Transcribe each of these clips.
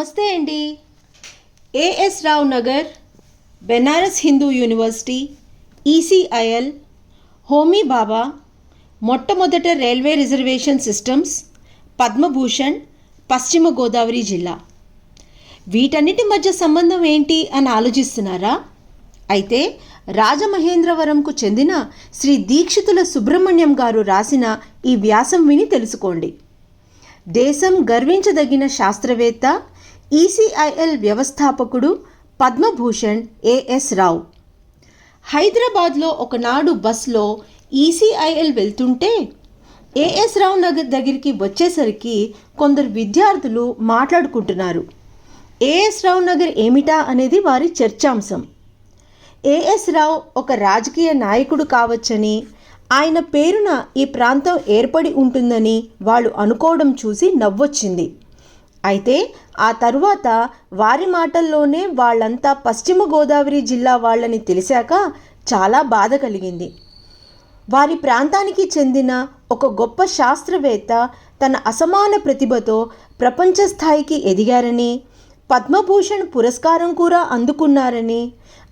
నమస్తే అండి. As Rao Nagar Banaras Hindu university ECIL Homi Bhabha మొట్టమొదట రైల్వే రిజర్వేషన్ సిస్టమ్స్ పద్మభూషణ్ పశ్చిమ గోదావరి జిల్లా. వీటన్నిటి మధ్య సంబంధం ఏంటి అని ఆలోచిస్తున్నారా? అయితే రాజమహేంద్రవరంకు చెందిన శ్రీ దీక్షితుల సుబ్రహ్మణ్యం గారు రాసిన ఈ వ్యాసం విని తెలుసుకోండి. దేశం గర్వించదగిన శాస్త్రవేత్త ఈసీఐఎల్ వ్యవస్థాపకుడు పద్మభూషణ్ ఏఎస్ రావు. హైదరాబాద్లో ఒకనాడు బస్లో ఈసీఐఎల్ వెళ్తుంటే ఏఎస్ రావు నగర్ దగ్గరికి వచ్చేసరికి కొందరు విద్యార్థులు మాట్లాడుకుంటున్నారు. ఏఎస్ రావు నగర్ ఏమిటా అనేది వారి చర్చాంశం. ఏఎస్ రావు ఒక రాజకీయ నాయకుడు కావచ్చని ఆయన పేరున ఈ ప్రాంతం ఏర్పడి ఉంటుందని వాళ్ళు అనుకోవడం చూసి నవ్వొచ్చింది. అయితే ఆ తరువాత వారి మాటల్లోనే వాళ్ళంతా పశ్చిమ గోదావరి జిల్లా వాళ్ళని తెలిసాక చాలా బాధ కలిగింది. వారి ప్రాంతానికి చెందిన ఒక గొప్ప శాస్త్రవేత్త తన అసమాన ప్రతిభతో ప్రపంచ స్థాయికి ఎదిగారని పద్మభూషణ్ పురస్కారం కూడా అందుకున్నారని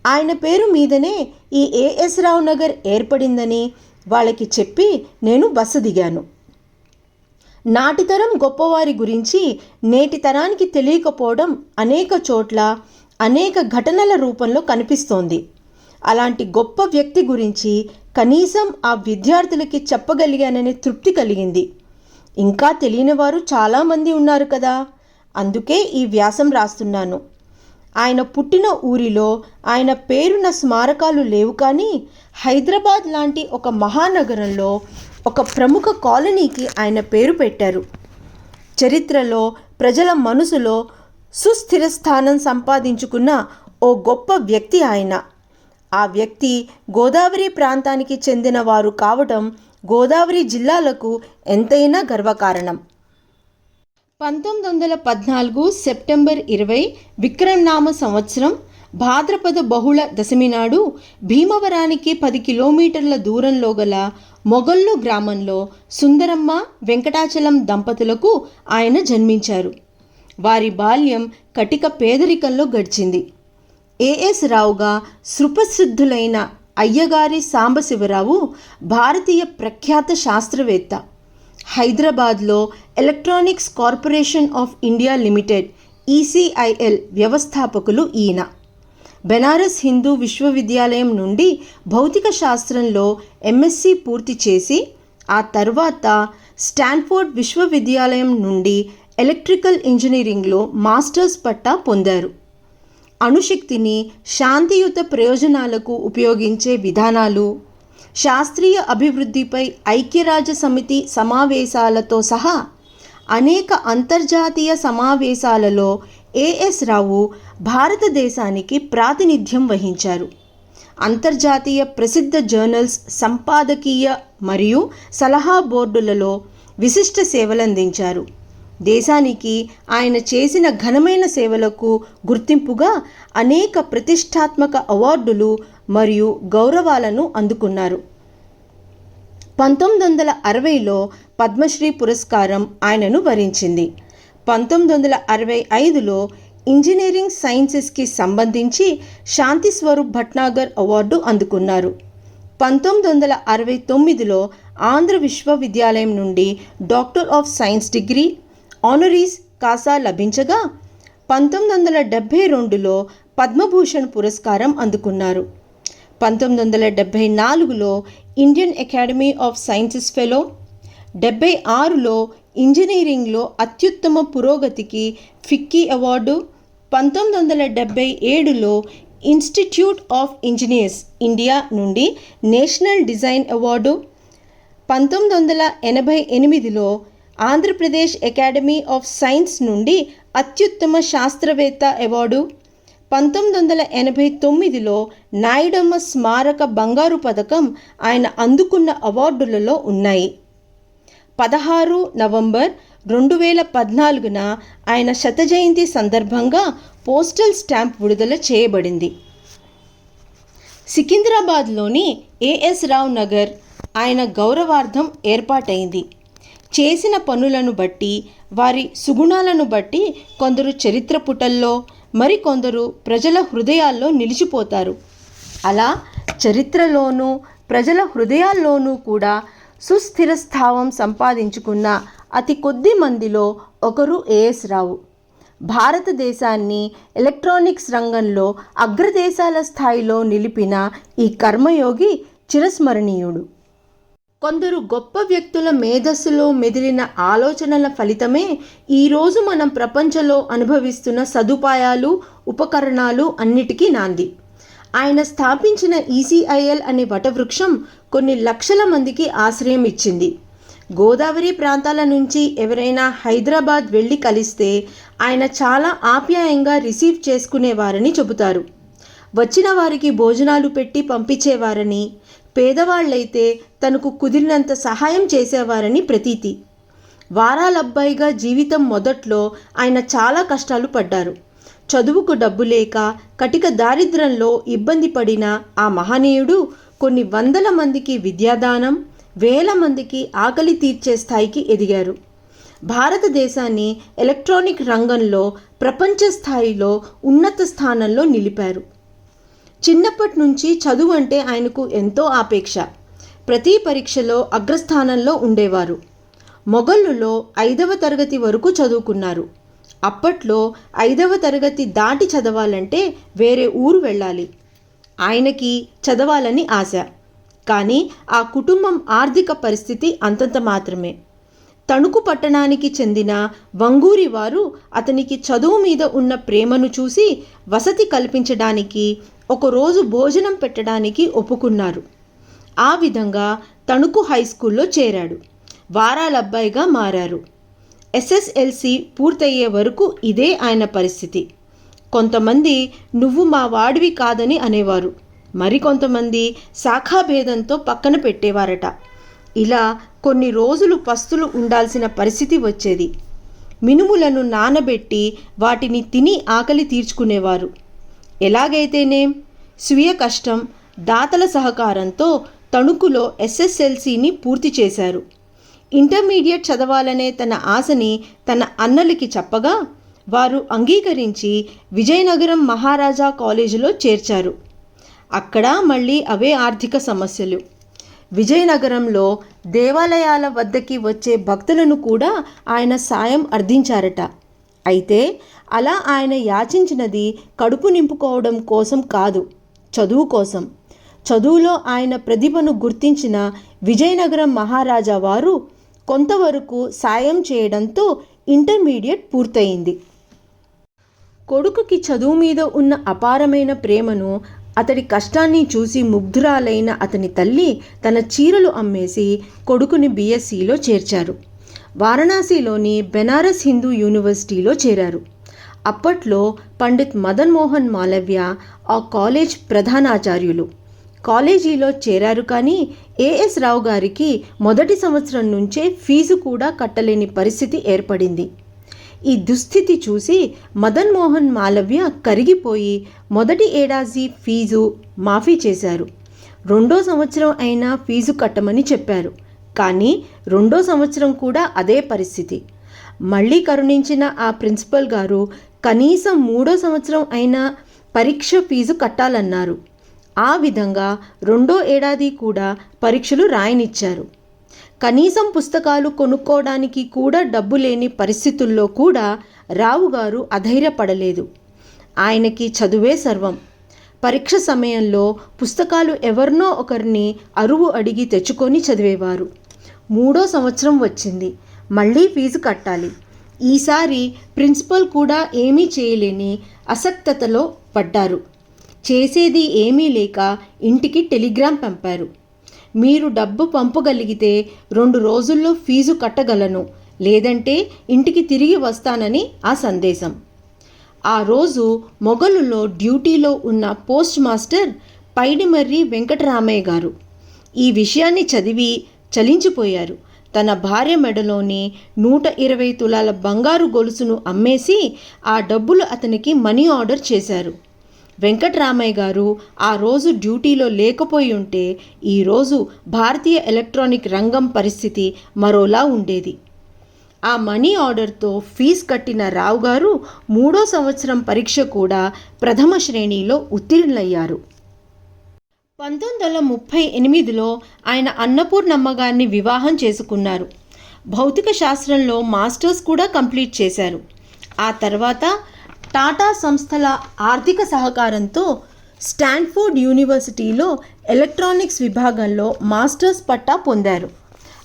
ఆయన పేరు మీదనే ఈ ఏఎస్ రావు నగర్ ఏర్పడిందని వాళ్ళకి చెప్పి నేను బస్సు దిగాను. నాటితరం గొప్పవారి గురించి నేటి తరానికి తెలియకపోవడం అనేక చోట్ల అనేక ఘటనల రూపంలో కనిపిస్తోంది. అలాంటి గొప్ప వ్యక్తి గురించి కనీసం ఆ విద్యార్థులకి చెప్పగలిగాననే తృప్తి కలిగింది. ఇంకా తెలియని వారు చాలామంది ఉన్నారు కదా? అందుకే ఈ వ్యాసం రాస్తున్నాను. ఆయన పుట్టిన ఊరిలో ఆయన పేరున స్మారకాలు లేవు కానీ హైదరాబాద్ లాంటి ఒక మహానగరంలో ఒక ప్రముఖ కాలనీకి ఆయన పేరు పెట్టారు. చరిత్రలో ప్రజల మనసులో సుస్థిర స్థానం సంపాదించుకున్న ఓ గొప్ప వ్యక్తి ఆయన. ఆ వ్యక్తి గోదావరి ప్రాంతానికి చెందిన వారు కావటం గోదావరి జిల్లాలకు ఎంతైనా గర్వకారణం. పంతొమ్మిది వందల పద్నాలుగు సెప్టెంబర్ ఇరవై విక్రమనామ సంవత్సరం భాద్రపద బహుళ దశమి నాడు భీమవరానికి పది కిలోమీటర్ల దూరంలో గల మొగల్లు గ్రామంలో సుందరమ్మ వెంకటాచలం దంపతులకు ఆయన జన్మించారు. వారి బాల్యం కటిక పేదరికంలో గడిచింది. ఏఎస్ రావుగా సృపసిద్ధులైన అయ్యగారి సాంబశివరావు భారతీయ ప్రఖ్యాత శాస్త్రవేత్త. హైదరాబాద్లో Electronics Corporation of India Limited ECIL వ్యవస్థాపకులు ఈయన. బెనారస్ హిందూ విశ్వవిద్యాలయం నుండి భౌతిక శాస్త్రంలో ఎంఎస్సి పూర్తి చేసి ఆ తర్వాత స్టాన్ఫోర్డ్ విశ్వవిద్యాలయం నుండి ఎలక్ట్రికల్ ఇంజనీరింగ్లో మాస్టర్స్ పట్టా పొందారు. అణుశక్తిని శాంతియుత ప్రయోజనాలకు ఉపయోగించే విధానాలు శాస్త్రీయ అభివృద్ధిపై ఐక్యరాజ్య సమితి సమావేశాలతో సహా అనేక అంతర్జాతీయ సమావేశాలలో ఏఎస్ రావు భారతదేశానికి ప్రాతినిధ్యం వహించారు. అంతర్జాతీయ ప్రసిద్ధ జర్నల్స్ సంపాదకీయ మరియు సలహా బోర్డులలో విశిష్ట సేవలందించారు. దేశానికి ఆయన చేసిన ఘనమైన సేవలకు గుర్తింపుగా అనేక ప్రతిష్టాత్మక అవార్డులు మరియు గౌరవాలను అందుకున్నారు. పంతొమ్మిది వందల అరవైలో పద్మశ్రీ పురస్కారం ఆయనను వరించింది. పంతొమ్మిది వందల అరవై ఐదులో ఇంజనీరింగ్ సైన్సెస్కి సంబంధించి శాంతి స్వరూప్ భట్నాగర్ అవార్డు అందుకున్నారు. పంతొమ్మిది వందల అరవై తొమ్మిదిలో ఆంధ్ర విశ్వవిద్యాలయం నుండి doctor of science degree honoris causa లభించగా పంతొమ్మిది వందల డెబ్భై రెండులో పద్మభూషణ్ పురస్కారం అందుకున్నారు. పంతొమ్మిది వందల డెబ్భై నాలుగులో Indian Academy of Sciences fellow డెబ్బై ఆరులో ఇంజనీరింగ్లో అత్యుత్తమ పురోగతికి ఫిక్కీ అవార్డు పంతొమ్మిది వందల డెబ్బై ఏడులో ఇన్స్టిట్యూట్ ఆఫ్ ఇంజనీర్స్ ఇండియా నుండి నేషనల్ డిజైన్ అవార్డు పంతొమ్మిది వందల ఎనభై ఎనిమిదిలో ఆంధ్రప్రదేశ్ అకాడమీ ఆఫ్ సైన్స్ నుండి అత్యుత్తమ శాస్త్రవేత్త అవార్డు పంతొమ్మిది వందల ఎనభై తొమ్మిదిలో నాయుడమ్మ స్మారక బంగారు పథకం ఆయన అందుకున్న అవార్డులలో ఉన్నాయి. పదహారు నవంబర్ రెండు వేల పద్నాలుగున ఆయన శత జయంతి సందర్భంగా పోస్టల్ స్టాంప్ విడుదల చేయబడింది. సికింద్రాబాద్లోని ఏఎస్ రావు నగర్ ఆయన గౌరవార్థం ఏర్పాటైంది. చేసిన పనులను బట్టి వారి సుగుణాలను బట్టి కొందరు చరిత్ర పుటల్లో మరికొందరు ప్రజల హృదయాల్లో నిలిచిపోతారు. అలా చరిత్రలోనూ ప్రజల హృదయాల్లోనూ కూడా సుస్థిర స్థావం సంపాదించుకున్న అతి కొద్ది మందిలో ఒకరు ఏఎస్ రావు. భారతదేశాన్ని ఎలక్ట్రానిక్స్ రంగంలో అగ్రదేశాల స్థాయిలో నిలిపిన ఈ కర్మయోగి చిరస్మరణీయుడు. కొందరు గొప్ప వ్యక్తుల మేధస్సులో మెదిలిన ఆలోచనల ఫలితమే ఈరోజు మనం ప్రపంచంలో అనుభవిస్తున్న సదుపాయాలు ఉపకరణాలు అన్నిటికీ నాంది. ఆయన స్థాపించిన ఈసీఐఎల్ అనే వటవృక్షం కొన్ని లక్షల మందికి ఆశ్రయం ఇచ్చింది. గోదావరి ప్రాంతాల నుంచి ఎవరైనా హైదరాబాద్ వెళ్ళి కలిస్తే ఆయన చాలా ఆప్యాయంగా రిసీవ్ చేసుకునేవారని చెబుతారు. వచ్చిన వారికి భోజనాలు పెట్టి పంపించేవారని పేదవాళ్ళైతే తనకు కుదిరినంత సహాయం చేసేవారని ప్రతీతి. వారాలబ్బాయిగా జీవితం మొదట్లో ఆయన చాలా కష్టాలు పడ్డారు. చదువుకు డబ్బు లేక కటిక దారిద్ర్యంలో ఇబ్బంది పడిన ఆ మహనీయుడు కొన్ని వందల మందికి విద్యాదానం వేల మందికి ఆకలి తీర్చే స్థాయికి ఎదిగారు. భారతదేశాన్ని ఎలక్ట్రానిక్ రంగంలో ప్రపంచ స్థాయిలో ఉన్నత స్థానంలో నిలిపారు. చిన్నప్పటి నుంచి చదువు అంటే ఆయనకు ఎంతో ఆపేక్ష. ప్రతి పరీక్షలో అగ్రస్థానంలో ఉండేవారు. మొఘలులో ఐదవ తరగతి వరకు చదువుకున్నారు. అప్పట్లో ఐదవ తరగతి దాటి చదవాలంటే వేరే ఊరు వెళ్ళాలి. ఆయనకి చదవాలని ఆశ. కానీ ఆ కుటుంబం ఆర్థిక పరిస్థితి అంతంత మాత్రమే. తణుకు పట్టణానికి చెందిన వంగూరి వారు అతనికి చదువు మీద ఉన్న ప్రేమను చూసి వసతి కల్పించడానికి ఒకరోజు భోజనం పెట్టడానికి ఒప్పుకున్నారు. ఆ విధంగా తణుకు హై స్కూల్లో చేరాడు. వారాలబ్బాయిగా మారారు. ఎస్ఎస్ఎల్సి పూర్తయ్యే వరకు ఇదే ఆయన పరిస్థితి. కొంతమంది నువ్వు మా వాడివి కాదని అనేవారు. మరికొంతమంది శాఖాభేదంతో పక్కన పెట్టేవారట. ఇలా కొన్ని రోజులు పస్తులు ఉండాల్సిన పరిస్థితి వచ్చేది. మినుములను నానబెట్టి వాటిని తిని ఆకలి తీర్చుకునేవారు. ఎలాగైతేనేం స్వీయ కష్టం దాతల సహకారంతో తణుకులో ఎస్ఎస్ఎల్సిని పూర్తి చేశారు. ఇంటర్మీడియట్ చదవాలనే తన ఆశని తన అన్నలకి చెప్పగా వారు అంగీకరించి విజయనగరం మహారాజా కాలేజీలో చేర్చారు. అక్కడ మళ్ళీ అవే ఆర్థిక సమస్యలు. విజయనగరంలో దేవాలయాల వద్దకి వచ్చే భక్తులను కూడా ఆయన సాయం అర్థించారట. అయితే అలా ఆయన యాచించినది కడుపు నింపుకోవడం కోసం కాదు చదువు కోసం. చదువులో ఆయన ప్రతిభను గుర్తించిన విజయనగరం మహారాజా వారు కొంతవరకు సాయం చేయడంతో ఇంటర్మీడియట్ పూర్తయింది. కొడుకుకి చదువు మీద ఉన్న అపారమైన ప్రేమను అతడి కష్టాన్ని చూసి ముగ్ధురాలైన అతని తల్లి తన చీరలు అమ్మేసి కొడుకుని బీఎస్సీలో చేర్చారు. వారణాసిలోని బెనారస్ హిందూ యూనివర్సిటీలో చేరారు. అప్పట్లో పండిత్ మదన్ మోహన్ మాలవ్య ఆ కాలేజ్ ప్రధానాచార్యులు. కాలేజీలో చేరారు కానీ ఏఎస్ రావు గారికి మొదటి సంవత్సరం నుంచే ఫీజు కూడా కట్టలేని పరిస్థితి ఏర్పడింది. ఈ దుస్థితి చూసి మదన్ మోహన్ మాలవ్య కరిగిపోయి మొదటి ఏడాది ఫీజు మాఫీ చేశారు. రెండో సంవత్సరం అయినా ఫీజు కట్టమని చెప్పారు. కానీ రెండో సంవత్సరం కూడా అదే పరిస్థితి. మళ్ళీ కరుణించిన ఆ ప్రిన్సిపల్ గారు కనీసం మూడో సంవత్సరం అయినా పరీక్ష ఫీజు కట్టాలన్నారు. ఆ విధంగా రెండో ఏడాది కూడా పరీక్షలు రాయనిచ్చారు. కనీసం పుస్తకాలు కొనుక్కోవడానికి కూడా డబ్బు లేని పరిస్థితుల్లో కూడా రావు గారు అధైర్యపడలేదు. ఆయనకి చదువే సర్వం. పరీక్ష సమయంలో పుస్తకాలు ఎవరినో ఒకరిని అరువు అడిగి తెచ్చుకొని చదివేవారు. మూడో సంవత్సరం వచ్చింది. మళ్ళీ ఫీజు కట్టాలి. ఈసారి ప్రిన్సిపల్ కూడా ఏమీ చేయలేని అసక్తతలో పడ్డారు. చేసేది ఏమీ లేక ఇంటికి టెలిగ్రామ్ పంపారు. మీరు డబ్బు పంపగలిగితే రెండు రోజుల్లో ఫీజు కట్టగలను లేదంటే ఇంటికి తిరిగి వస్తానని ఆ సందేశం. ఆ రోజు మొగలులో డ్యూటీలో ఉన్న పోస్ట్ మాస్టర్ పైడిమర్రి వెంకటరామయ్య గారు ఈ విషయాన్ని చదివి చలించిపోయారు. తన భార్య మెడలోని నూట ఇరవై తులాల బంగారు గొలుసును అమ్మేసి ఆ డబ్బులు అతనికి మనీ ఆర్డర్ చేశారు. వెంకట్రామయ్య గారు ఆ రోజు డ్యూటీలో లేకపోయి ఉంటే ఈరోజు భారతీయ ఎలక్ట్రానిక్ రంగం పరిస్థితి మరోలా ఉండేది. ఆ మనీ ఆర్డర్తో ఫీజు కట్టిన రావు గారు మూడో సంవత్సరం పరీక్ష కూడా ప్రథమ శ్రేణిలో ఉత్తీర్ణులయ్యారు. పంతొమ్మిది వందల ముప్పై ఎనిమిదిలో ఆయన అన్నపూర్ణమ్మ గారిని వివాహం చేసుకున్నారు. భౌతిక శాస్త్రంలో మాస్టర్స్ కూడా కంప్లీట్ చేశారు. ఆ తర్వాత టాటా సంస్థల ఆర్థిక సహకారంతో స్టాన్ఫోర్డ్ యూనివర్సిటీలో ఎలక్ట్రానిక్స్ విభాగంలో మాస్టర్స్ పట్టా పొందారు.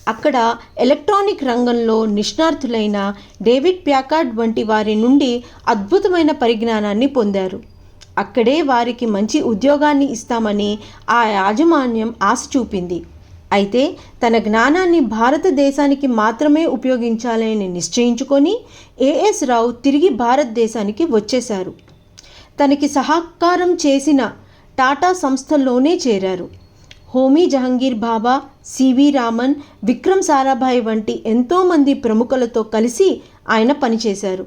అక్కడ ఎలక్ట్రానిక్ రంగంలో నిష్ణార్థులైన డేవిడ్ ప్యాకార్డ్ వంటి వారి నుండి అద్భుతమైన పరిజ్ఞానాన్ని పొందారు. అక్కడే వారికి మంచి ఉద్యోగాన్ని ఇస్తామని ఆ యాజమాన్యం ఆశ చూపింది. అయితే తన జ్ఞానాన్ని భారతదేశానికి మాత్రమే ఉపయోగించాలని నిశ్చయించుకొని ఏఎస్ రావు తిరిగి భారతదేశానికి వచ్చేశారు. తనకి సహకారం చేసిన టాటా సంస్థల్లోనే చేరారు. హోమీ జహంగీర్ బాబా సివి రామన్ విక్రమ్ సారాభాయ్ వంటి ఎంతోమంది ప్రముఖులతో కలిసి ఆయన పనిచేశారు.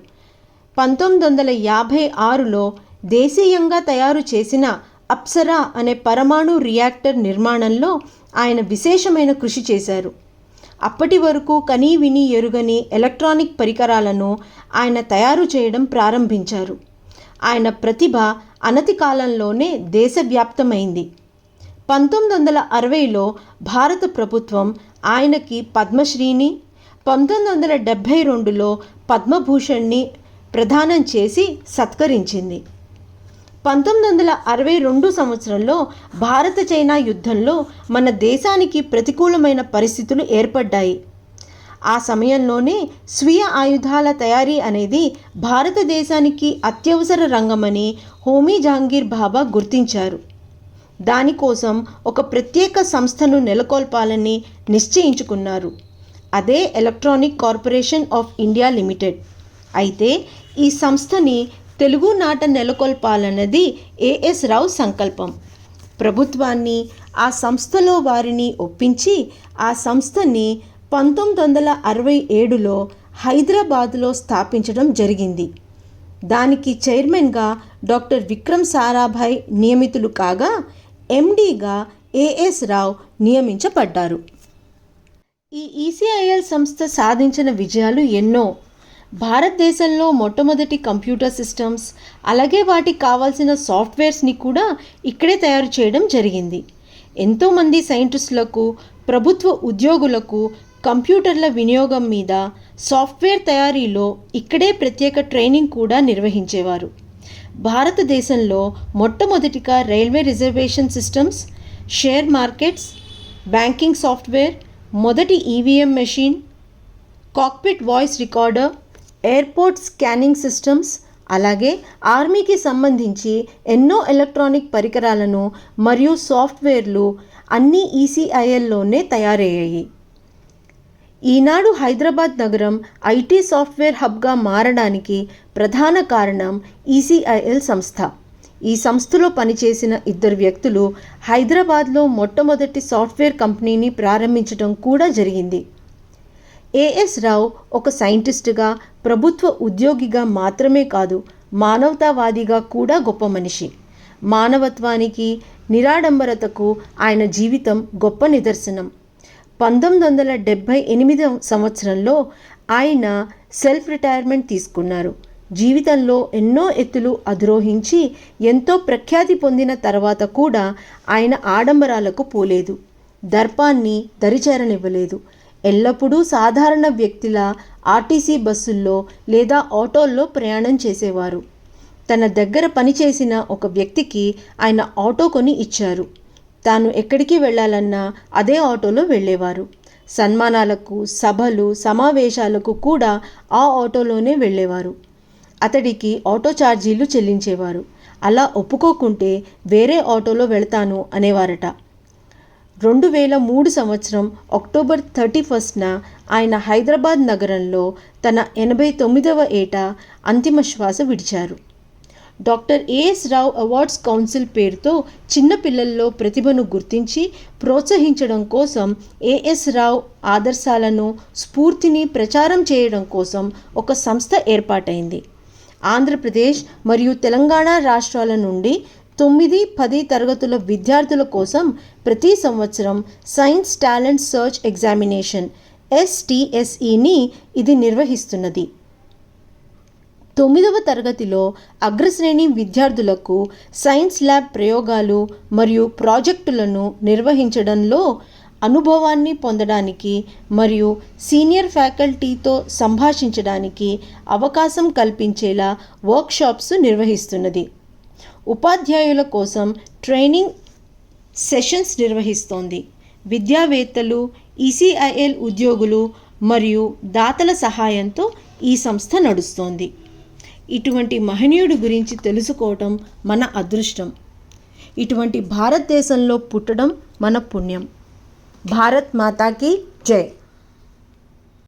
పంతొమ్మిది వందల యాభై ఆరులో దేశీయంగా తయారు చేసిన అప్సరా అనే పరమాణు రియాక్టర్ నిర్మాణంలో ఆయన విశేషమైన కృషి చేశారు. అప్పటి వరకు కనీ విని ఎరుగని ఎలక్ట్రానిక్ పరికరాలను ఆయన తయారు చేయడం ప్రారంభించారు. ఆయన ప్రతిభ అనతి కాలంలోనే దేశవ్యాప్తమైంది. పంతొమ్మిది వందల అరవైలో భారత ప్రభుత్వం ఆయనకి పద్మశ్రీని పంతొమ్మిది వందల డెబ్భై రెండులో పద్మభూషణ్ని ప్రదానం చేసి సత్కరించింది. పంతొమ్మిది వందల అరవై రెండు సంవత్సరంలో భారత చైనా యుద్ధంలో మన దేశానికి ప్రతికూలమైన పరిస్థితులు ఏర్పడ్డాయి. ఆ సమయంలోనే స్వీయ ఆయుధాల తయారీ అనేది భారతదేశానికి అత్యవసర రంగమని హోమీ జహాంగీర్ బాబా గుర్తించారు. దానికోసం ఒక ప్రత్యేక సంస్థను నెలకొల్పాలని నిశ్చయించుకున్నారు. అదే Electronic Corporation of India Limited. అయితే ఈ సంస్థని తెలుగు నాట నెలకొల్పాలన్నది ఏఎస్ రావు సంకల్పం. ప్రభుత్వాన్ని ఆ సంస్థలో వారిని ఒప్పించి ఆ సంస్థని పంతొమ్మిది వందల అరవై ఏడులో హైదరాబాదులో స్థాపించడం జరిగింది. దానికి చైర్మన్గా డాక్టర్ విక్రమ్ సారాభాయ్ నియమితులు కాగా ఎండీగా ఏఎస్ రావు నియమించబడ్డారు. ఈ ఈసీఐఎల్ సంస్థ సాధించిన విజయాలు ఎన్నో. భారతదేశంలో మొట్టమొదటి కంప్యూటర్ సిస్టమ్స్ అలాగే వాటికి కావాల్సిన సాఫ్ట్వేర్స్ని కూడా ఇక్కడే తయారు చేయడం జరిగింది. ఎంతోమంది సైంటిస్టులకు ప్రభుత్వ ఉద్యోగులకు కంప్యూటర్ల వినియోగం మీద సాఫ్ట్వేర్ తయారీలో ఇక్కడే ప్రత్యేక ట్రైనింగ్ కూడా నిర్వహించేవారు. భారతదేశంలో మొట్టమొదటిగా railway reservation systems share markets banking software మొదటి EVM machine cockpit voice recorder airport scanning systems అలాగే ఆర్మీకి సంబంధించి ఎన్నో ఎలక్ట్రానిక్ పరికరాలను మరియు సాఫ్ట్వేర్లు అన్నీ ఈసీఐఎల్లోనే తయారయ్యాయి. ఈనాడు హైదరాబాద్ నగరం ఐటీ సాఫ్ట్వేర్ హబ్గా మారడానికి ప్రధాన కారణం ఈసీఐఎల్ సంస్థ. ఈ సంస్థలో పనిచేసిన ఇద్దరు వ్యక్తులు హైదరాబాద్లో మొట్టమొదటి సాఫ్ట్వేర్ కంపెనీని ప్రారంభించడం కూడా జరిగింది. ఏఎస్ రావు ఒక సైంటిస్టుగా ప్రభుత్వ ఉద్యోగిగా మాత్రమే కాదు మానవతావాదిగా కూడా గొప్ప మనిషి. మానవత్వానికి నిరాడంబరతకు ఆయన జీవితం గొప్ప నిదర్శనం. పంతొమ్మిది వందల డెబ్భై ఎనిమిదవ సంవత్సరంలో ఆయన సెల్ఫ్ రిటైర్మెంట్ తీసుకున్నారు. జీవితంలో ఎన్నో ఎత్తులు అధిరోహించి ఎంతో ప్రఖ్యాతి పొందిన తర్వాత కూడా ఆయన ఆడంబరాలకు పోలేదు. దర్పాన్ని దరిచేరనివ్వలేదు. ఎల్లప్పుడూ సాధారణ వ్యక్తిలా ఆర్టీసీ బస్సుల్లో లేదా ఆటోల్లో ప్రయాణం చేసేవారు. తన దగ్గర పనిచేసిన ఒక వ్యక్తికి ఆయన ఆటో కొని ఇచ్చారు. తాను ఎక్కడికి వెళ్ళాలన్నా అదే ఆటోలో వెళ్ళేవారు. సన్మానాలకు సభలు సమావేశాలకు కూడా ఆ ఆటోలోనే వెళ్ళేవారు. అతడికి ఆటో ఛార్జీలు చెల్లించేవారు. అలా ఒప్పుకోకుంటే వేరే ఆటోలో వెళ్తాను అనేవారట. రెండు వేల మూడు సంవత్సరం అక్టోబర్ థర్టీ ఫస్ట్న ఆయన హైదరాబాద్ నగరంలో తన ఎనభై తొమ్మిదవ ఏట అంతిమ శ్వాస విడిచారు. Doctor AS Rao awards council పేరుతో చిన్నపిల్లల్లో ప్రతిభను గుర్తించి ప్రోత్సహించడం కోసం ఏఎస్ రావు ఆదర్శాలను స్ఫూర్తిని ప్రచారం చేయడం కోసం ఒక సంస్థ ఏర్పాటైంది. ఆంధ్రప్రదేశ్ మరియు తెలంగాణ రాష్ట్రాల నుండి తొమ్మిది పది తరగతుల విద్యార్థుల కోసం ప్రతి సంవత్సరం సైన్స్ టాలెంట్ సర్చ్ ఎగ్జామినేషన్ ఎస్టీఎస్ఈని ఇది నిర్వహిస్తున్నది. తొమ్మిదవ తరగతిలో అగ్రశ్రేణి విద్యార్థులకు సైన్స్ ల్యాబ్ ప్రయోగాలు మరియు ప్రాజెక్టులను నిర్వహించడంలో అనుభవాన్ని పొందడానికి మరియు సీనియర్ ఫ్యాకల్టీతో సంభాషించడానికి అవకాశం కల్పించేలా వర్క్షాప్స్ నిర్వహిస్తున్నది. ఉపాధ్యాయుల కోసం ట్రైనింగ్ సెషన్స్ నిర్వహిస్తోంది. విద్యావేత్తలు ఈసీఐఎల్ ఉద్యోగులు మరియు దాతల సహాయంతో ఈ సంస్థ నడుస్తోంది. ఇటువంటి మహనీయుడి గురించి తెలుసుకోవటం మన అదృష్టం. ఇటువంటి భారతదేశంలో పుట్టడం మన పుణ్యం. భారత్ మాతాకి జై.